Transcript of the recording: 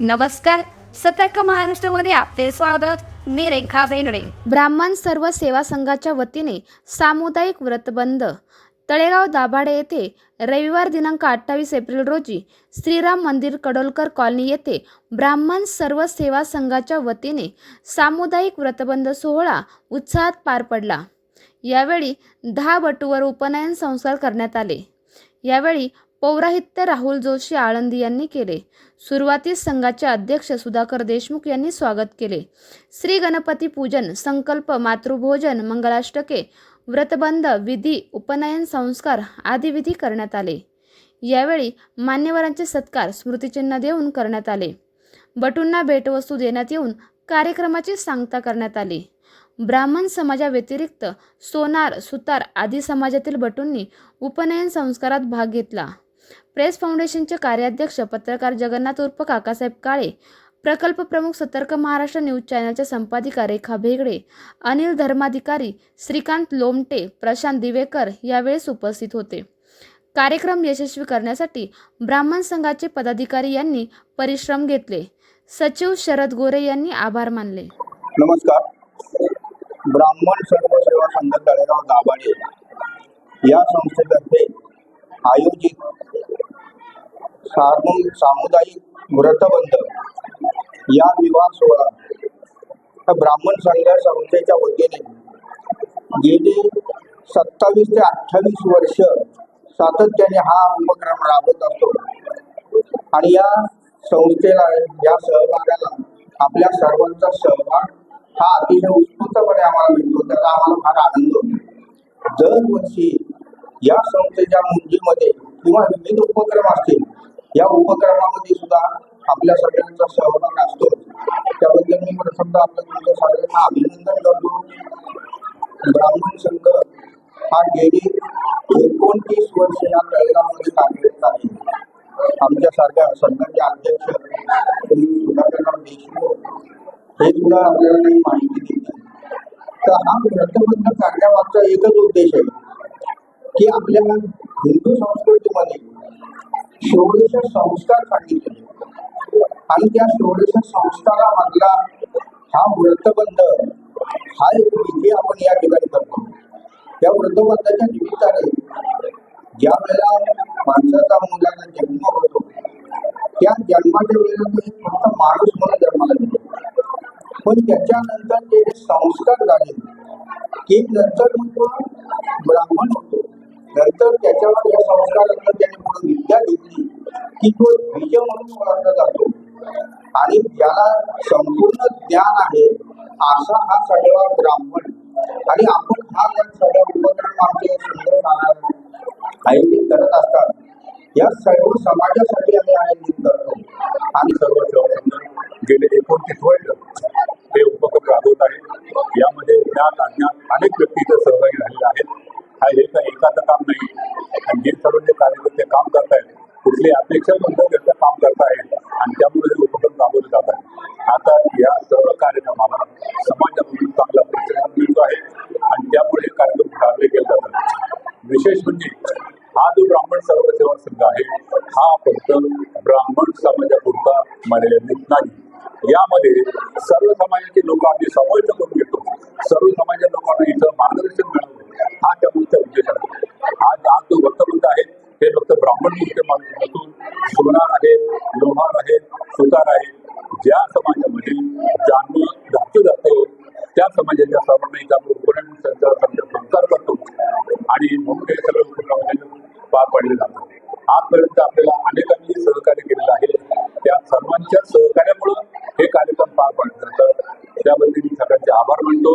नमस्कार. सतर्क महाराष्ट्रामध्ये आपले स्वागत. मी रेखा बेनडे ब्राह्मण सर्व सेवा संघाच्या वतीने सामुदायिक व्रतबंद तळेगाव दाभाडे येथे रविवार दिनांक अठ्ठावीस एप्रिल रोजी श्रीराम मंदिर कडोलकर कॉलनी येथे ब्राह्मण सर्व सेवा संघाच्या वतीने सामुदायिक व्रतबंद सोहळा उत्साहात पार पडला. यावेळी दहा बटूवर उपनयन संस्कार करण्यात आले. यावेळी पौराहित्य राहुल जोशी आळंदी यांनी केले. सुरुवातीस संघाचे अध्यक्ष सुधाकर देशमुख यांनी स्वागत केले. श्री गणपती पूजन संकल्प मातृभोजन मंगलाष्टके व्रतबंध विधी उपनयन संस्कार आदी विधी करण्यात आले. यावेळी मान्यवरांचे सत्कार स्मृतिचिन्ह देऊन करण्यात आले. बटूंना भेटवस्तू देण्यात येऊन कार्यक्रमाची सांगता करण्यात आली. ब्राह्मण समाजाव्यतिरिक्त सोनार सुतार आदी समाजातील बटूंनी उपनयन संस्कारात भाग घेतला. प्रेस फाउंडेशनचे कार्याध्यक्ष पत्रकार जगन्नाथ उर्फ काकासाहेब काळे प्रकल्प प्रमुख सतर्क महाराष्ट्र न्यूज चॅनलच्या संपादिका रेखा भेगडे अनिल धर्माधिकारी श्रीकांत लोमटे प्रशांत दिवेकर यावेळेस उपस्थित होते. कार्यक्रम यशस्वी करण्यासाठी ब्राह्मण संघाचे पदाधिकारी यांनी परिश्रम घेतले. सचिव शरद गोरे यांनी आभार मानले. नमस्कार. ब्राह्मण सर्व सेवा संघ तळेगाव दाभाडे या संस्थेतर्फे आयोजित सामुदायिक व्रतबंध या विवाह सोहळा हा ब्राह्मण संघ संस्थेच्या वतीने गेले सत्तावीस ते अठ्ठावीस वर्ष सातत्याने हा उपक्रम राबवत असतो. आणि या संस्थेला या सहभागाला आपल्या सर्वांचा सहभाग हा अतिशय उत्स्फूर्तपणे आम्हाला मिळतो. त्याचा आम्हाला फार आनंद होतो. दरवर्षी या संस्थेच्या मुंजीमध्ये किंवा विविध उपक्रम असतील या उपक्रमामध्ये सुद्धा आपल्या सगळ्यांचा सहभाग असतो त्याबद्दल मी प्रथमतः आपल्या सगळ्यांना अभिनंदन करतो. ब्राह्मण संघ हा गेली एकोणतीस वर्ष या कार्यक्रमामध्ये कार्यरत आहे. आमच्यासारख्या संघाचे अध्यक्ष सुधाकरराव देशमुख हे सुद्धा आपल्याला काही माहिती देतील तर हा ग्रंथबंध करण्यामागचा एकच उद्देश आहे की आपल्या हिंदू संस्कृतीमध्ये षोडश संस्कार गेले आणि त्या षोडश संस्कारामधला हा व्रतबंध हा एक विधी आपण या ठिकाणी करतो. त्या व्रतबंधाच्या निमित्ताने ज्या वेळेला माणसाचा मुलाचा जन्म होतो त्या जन्माच्या वेळेला तो एक फक्त माणूस म्हणून जन्माला येतो पण त्याच्यानंतर ते जे संस्कार झाले की नंतर मग तो ब्राह्मण होतो. नंतर त्याच्यावर या संस्कारानंतर त्याने पुढे विद्या घेतली की तो बीज म्हणून ओळखला जातो. आणि ज्याला संपूर्ण ज्ञान आहे असा हा सगळा ब्राह्मण. आणि आपण हा या सगळ्या उपक्रम आमचे आयोजित करत असतात. या सर्व समाजासाठी आम्ही आयोजित करतो. आणि सर्व सेवासंघ गेले एकोणतीस वर्ष हे उपक्रम राबवत आहेत. यामध्ये ज्ञान अज्ञान अनेक व्यक्ती सहभागी झालेले आहेत. हा हे एकाचं काम नाही. आणि जे सर्व जे कार्यकर्ते काम करतायत कुठली अपेक्षा नंतर त्यांचं काम करतायत. आणि त्यामुळे हे उपक्रम राबवले जात आहेत. आता या सर्व कार्यक्रमाला समाजामधून चांगला प्रतिसाद मिळतो आहे. आणि त्यामुळे हे कार्यक्रम साजरे केले जातात विशेष म्हणजे हा जो ब्राह्मण सर्व सेवा संघ आहे हा फक्त ब्राह्मण समाजापुरता मर्यादित नाही. यामध्ये सर्व समाजाचे लोक आम्ही समाविष्ट करून घेतो. सर्व समाजाच्या लोकांना इथं मार्गदर्शन मिळवतो. हा त्या मुलीचा उद्देश आहे आज आज जो वक्तवृंद आहेत हे फक्त ब्राह्मण मुख्य नसून सोनार आहे लोहार आहेत सुतार आहे. ज्या समाजामध्ये जन्म घातलं जातं त्या समाजाच्या सर्वांना इथं त्यांचा संस्कार करतो. आणि म्हणून हे सगळं उपक्रम पार पाडले जातात. आजपर्यंत आपल्याला अनेकांनी सहकार्य केलेलं आहे त्या सर्वांच्या सहकार्यामुळं हे कार्यक्रम पार पाडले जातं त्याबद्दल मी सगळ्यांचे आभार मानतो.